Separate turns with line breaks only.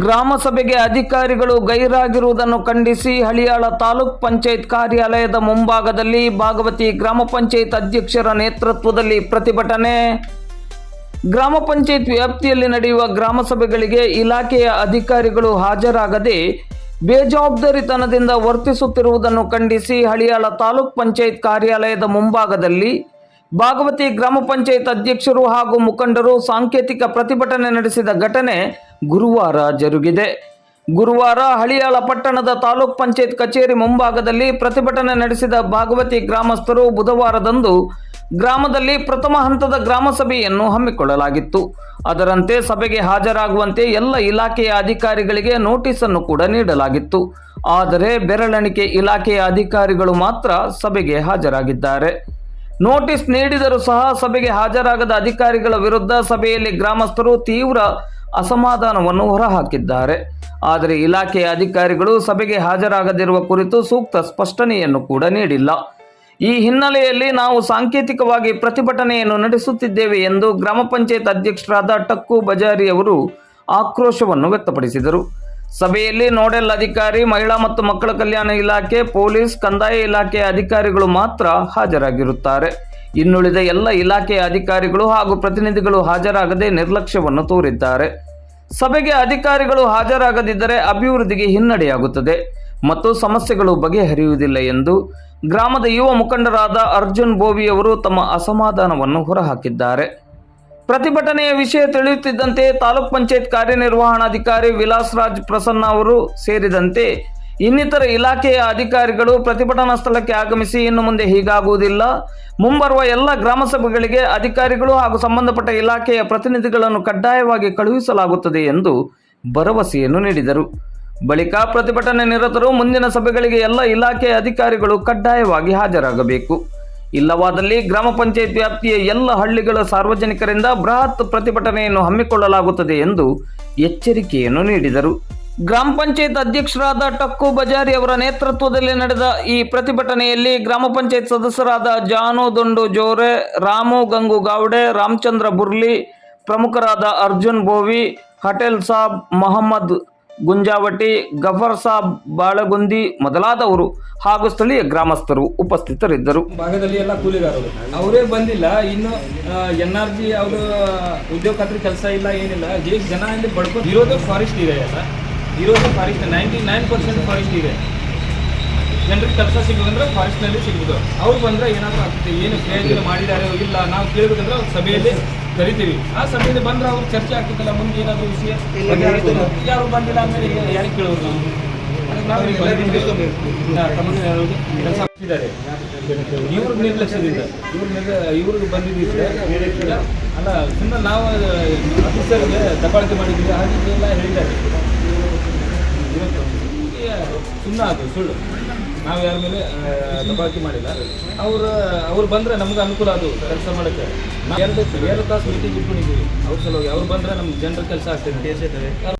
ಗ್ರಾಮ ಸಭೆಗೆ ಅಧಿಕಾರಿಗಳು ಗೈರಾಗಿರುವುದನ್ನು ಖಂಡಿಸಿ ಹಳಿಯಾಳ ತಾಲೂಕ್ ಪಂಚಾಯತ್ ಕಾರ್ಯಾಲಯದ ಮುಂಭಾಗದಲ್ಲಿ ಭಾಗವತಿ ಗ್ರಾಮ ಪಂಚಾಯತ್ ಅಧ್ಯಕ್ಷರ ನೇತೃತ್ವದಲ್ಲಿ ಪ್ರತಿಭಟನೆ. ಗ್ರಾಮ ಪಂಚಾಯತ್ ವ್ಯಾಪ್ತಿಯಲ್ಲಿ ನಡೆಯುವ ಗ್ರಾಮ ಸಭೆಗಳಿಗೆ ಇಲಾಖೆಯ ಅಧಿಕಾರಿಗಳು ಹಾಜರಾಗದೆ ಬೇಜವಾಬ್ದಾರಿತನದಿಂದ ವರ್ತಿಸುತ್ತಿರುವುದನ್ನು ಖಂಡಿಸಿ ಹಳಿಯಾಳ ತಾಲೂಕ್ ಪಂಚಾಯತ್ ಕಾರ್ಯಾಲಯದ ಮುಂಭಾಗದಲ್ಲಿ ಭಾಗವತಿ ಗ್ರಾಮ ಪಂಚಾಯತ್ ಅಧ್ಯಕ್ಷರು ಹಾಗೂ ಮುಖಂಡರು ಸಾಂಕೇತಿಕ ಪ್ರತಿಭಟನೆ ನಡೆಸಿದ ಘಟನೆ ಗುರುವಾರ ಜರುಗಿದೆ. ಗುರುವಾರ ಹಳಿಯಾಳ ಪಟ್ಟಣದ ತಾಲೂಕ್ ಪಂಚಾಯತ್ ಕಚೇರಿ ಮುಂಭಾಗದಲ್ಲಿ ಪ್ರತಿಭಟನೆ ನಡೆಸಿದ ಭಾಗವತಿ ಗ್ರಾಮಸ್ಥರು ಬುಧವಾರದಂದು ಗ್ರಾಮದಲ್ಲಿ ಪ್ರಥಮ ಹಂತದ ಗ್ರಾಮ ಸಭೆಯನ್ನು ಹಮ್ಮಿಕೊಳ್ಳಲಾಗಿತ್ತು. ಅದರಂತೆ ಸಭೆಗೆ ಹಾಜರಾಗುವಂತೆ ಎಲ್ಲ ಇಲಾಖೆಯ ಅಧಿಕಾರಿಗಳಿಗೆ ನೋಟಿಸ್ ಅನ್ನು ಕೂಡ ನೀಡಲಾಗಿತ್ತು. ಆದರೆ ಬೆರಳೆಣಿಕೆ ಇಲಾಖೆಯ ಅಧಿಕಾರಿಗಳು ಮಾತ್ರ ಸಭೆಗೆ ಹಾಜರಾಗಿದ್ದಾರೆ. ನೋಟಿಸ್ ನೀಡಿದರೂ ಸಹ ಸಭೆಗೆ ಹಾಜರಾಗದ ಅಧಿಕಾರಿಗಳ ವಿರುದ್ಧ ಸಭೆಯಲ್ಲಿ ಗ್ರಾಮಸ್ಥರು ತೀವ್ರ ಅಸಮಾಧಾನವನ್ನು ಹೊರಹಾಕಿದ್ದಾರೆ. ಆದರೆ ಇಲಾಖೆಯ ಅಧಿಕಾರಿಗಳು ಸಭೆಗೆ ಹಾಜರಾಗದಿರುವ ಕುರಿತು ಸೂಕ್ತ ಸ್ಪಷ್ಟನೆಯನ್ನು ಕೂಡ ನೀಡಿಲ್ಲ. ಈ ಹಿನ್ನೆಲೆಯಲ್ಲಿ ನಾವು ಸಾಂಕೇತಿಕವಾಗಿ ಪ್ರತಿಭಟನೆಯನ್ನು ನಡೆಸುತ್ತಿದ್ದೇವೆ ಎಂದು ಗ್ರಾಮ ಪಂಚಾಯತ್ ಅಧ್ಯಕ್ಷರಾದ ಟಕ್ಕು ಬಜಾರಿ ಅವರು ಆಕ್ರೋಶವನ್ನು ವ್ಯಕ್ತಪಡಿಸಿದರು. ಸಭೆಯಲ್ಲಿ ನೋಡೆಲ್ ಅಧಿಕಾರಿ, ಮಹಿಳಾ ಮತ್ತು ಮಕ್ಕಳ ಕಲ್ಯಾಣ ಇಲಾಖೆ, ಪೊಲೀಸ್, ಕಂದಾಯ ಇಲಾಖೆಯ ಅಧಿಕಾರಿಗಳು ಮಾತ್ರ ಹಾಜರಾಗಿರುತ್ತಾರೆ. ಇನ್ನುಳಿದ ಎಲ್ಲ ಇಲಾಖೆಯ ಅಧಿಕಾರಿಗಳು ಹಾಗೂ ಪ್ರತಿನಿಧಿಗಳು ಹಾಜರಾಗದೆ ನಿರ್ಲಕ್ಷ್ಯವನ್ನು ತೋರಿದ್ದಾರೆ. ಸಭೆಗೆ ಅಧಿಕಾರಿಗಳು ಹಾಜರಾಗದಿದ್ದರೆ ಅಭಿವೃದ್ಧಿಗೆ ಹಿನ್ನಡೆಯಾಗುತ್ತದೆ. ಮತ್ತು ಸಮಸ್ಯೆಗಳು ಬಗೆಹರಿಯುವುದಿಲ್ಲ ಎಂದು ಗ್ರಾಮದ ಯುವ ಮುಖಂಡರಾದ ಅರ್ಜುನ್ ಬೋವಿಯವರು ತಮ್ಮ ಅಸಮಾಧಾನವನ್ನು ಹೊರಹಾಕಿದ್ದಾರೆ. ಪ್ರತಿಭಟನೆಯ ವಿಷಯ ತಿಳಿಯುತ್ತಿದ್ದಂತೆ ತಾಲೂಕ್ ಪಂಚಾಯತ್ ಕಾರ್ಯನಿರ್ವಹಣಾಧಿಕಾರಿ ವಿಲಾಸ್ ರಾಜ್ ಪ್ರಸನ್ನ ಅವರು ಸೇರಿದಂತೆ ಇನ್ನಿತರ ಇಲಾಖೆಯ ಅಧಿಕಾರಿಗಳು ಪ್ರತಿಭಟನಾ ಸ್ಥಳಕ್ಕೆ ಆಗಮಿಸಿ ಇನ್ನು ಮುಂದೆ ಹೀಗಾಗುವುದಿಲ್ಲ. ಮುಂಬರುವ ಎಲ್ಲ ಗ್ರಾಮ ಸಭೆಗಳಿಗೆ ಅಧಿಕಾರಿಗಳು ಹಾಗೂ ಸಂಬಂಧಪಟ್ಟ ಇಲಾಖೆಯ ಪ್ರತಿನಿಧಿಗಳನ್ನು ಕಡ್ಡಾಯವಾಗಿ ಕಳುಹಿಸಲಾಗುತ್ತದೆ ಎಂದು ಭರವಸೆಯನ್ನು ನೀಡಿದರು. ಬಳಿಕ ಪ್ರತಿಭಟನೆ ನಿರತರು ಮುಂದಿನ ಸಭೆಗಳಿಗೆ ಎಲ್ಲ ಇಲಾಖೆಯ ಅಧಿಕಾರಿಗಳು ಕಡ್ಡಾಯವಾಗಿ ಹಾಜರಾಗಬೇಕು. ಇಲ್ಲವಾದಲ್ಲಿ ಗ್ರಾಮ ಪಂಚಾಯತ್ ವ್ಯಾಪ್ತಿಯ ಎಲ್ಲ ಹಳ್ಳಿಗಳ ಸಾರ್ವಜನಿಕರಿಂದ ಬೃಹತ್ ಪ್ರತಿಭಟನೆಯನ್ನು ಹಮ್ಮಿಕೊಳ್ಳಲಾಗುತ್ತದೆ ಎಂದು ಎಚ್ಚರಿಕೆಯನ್ನು ನೀಡಿದರು. ಗ್ರಾಮ ಪಂಚಾಯತ್ ಅಧ್ಯಕ್ಷರಾದ ಟಕ್ಕು ಬಜಾರಿ ಅವರ ನೇತೃತ್ವದಲ್ಲಿ ನಡೆದ ಈ ಪ್ರತಿಭಟನೆಯಲ್ಲಿ ಗ್ರಾಮ ಪಂಚಾಯತ್ ಸದಸ್ಯರಾದ ಜಾನು ದೊಂಡು ಜೋರೆ, ರಾಮು ಗಂಗು ಗಾವಡೆ, ರಾಮಚಂದ್ರ ಬುರ್ಲಿ ಪ್ರಮುಖರಾದ ಅರ್ಜುನ್ ಬೋವಿ, ಹಟೇಲ್ ಸಾಬ್, ಮೊಹಮ್ಮದ್ ಗುಂಜಾವಟಿ, ಗಫರ್ ಸಾಬ್, ಬಾಳಗುಂದಿ ಮೊದಲಾದವರು ಹಾಗೂ ಸ್ಥಳೀಯ ಗ್ರಾಮಸ್ಥರು ಉಪಸ್ಥಿತರಿದ್ದರು.
ಭಾಗದಲ್ಲಿ ಎಲ್ಲ ಕೂಲಿಗಾರರು. ಅವರೇ ಬಂದಿಲ್ಲ. ಇನ್ನು ಎನ್ ಆರ್ ಜಿ ಅವರು ಉದ್ಯೋಗ ಖಾತ್ರಿ ಕೆಲಸ ಇಲ್ಲ, ಏನಿಲ್ಲ. ಜನ ಇಲ್ಲಿ ಬಡ್ಕೊಂಡು ಇರೋದು ಫಾರೆಸ್ಟ್ ಇದೆ ಅಲ್ಲ. ಇರೋದು forest ninety nine percent forest ಇದೆ ಜನರಿಗೆ ಕೆಲಸ ಸಿಗೋದಂದ್ರೆ ಫಾರೆಸ್ಟ್ನಲ್ಲಿ ಸಿಗ್ಬೋದು. ಅವ್ರು ಬಂದರೆ ಏನಾದರೂ ಆಗ್ತದೆ. ಏನು ಪ್ರಯೋಜನ ಮಾಡಿದ್ದಾರೆ ಇಲ್ಲ, ನಾವು ಕೇಳಬೇಕಂದ್ರೆ ಸಭೆಯಲ್ಲಿ ಕರಿತೀವಿ. ಆ ಸಮಯದಲ್ಲಿ ಬಂದ್ರೆ ಅವ್ರು ಚರ್ಚೆ ಆಗ್ತಿದ್ದಲ್ಲ ಮುಂದೆ ಏನಾದ್ರು ವಿಷಯ. ಯಾರು ಬಂದಿಲ್ಲ ಅಂದ್ರೆ ಯಾರಿಗೆ ಕೇಳೋದು ನಾವು? ಕೆಲಸ ಇವ್ರ ನಿರ್ಲಕ್ಷ್ಯದಿಂದ. ಇವ್ರ ಇವ್ರಿಗೆ ಬಂದಿದ್ದಿದ್ರೆ ಅಲ್ಲ ಸುಮ್ಮನೆ ನಾವು ಆಫೀಸರ್ಗೆ ದಬ್ಬಾಳಿಕೆ ಮಾಡಿದ್ದೀವಿ. ಹಾಗೆಲ್ಲ ಹೀಗೆ ಎಲ್ಲ ಹೇಳಿದ್ದಾರೆ. ಸುಮ್ಮನೆ ಅದು ಸುಳ್ಳು. ನಾವು ಯಾರ ಮೇಲೆ ಆ, ದಬ್ಬಾಳಿಕೆ ಮಾಡಿಲ್ಲ. ಅವ್ರು ಅವ್ರು ಬಂದರೆ ನಮ್ಗೆ ಅನುಕೂಲ ಅದು ಕೆಲಸ ಮಾಡೋಕ್ಕೆ. ಎರಡು ಎರಡು ತಾಸು ಮೀಟಿಂಗ್ ಇಟ್ಕೊಂಡಿದ್ದೀವಿ. ಅವ್ರ ಸಲುವಾಗಿ ಅವ್ರು ಬಂದರೆ ನಮ್ಮ ಜನರ ಕೆಲಸ ಆಗ್ತದೆ.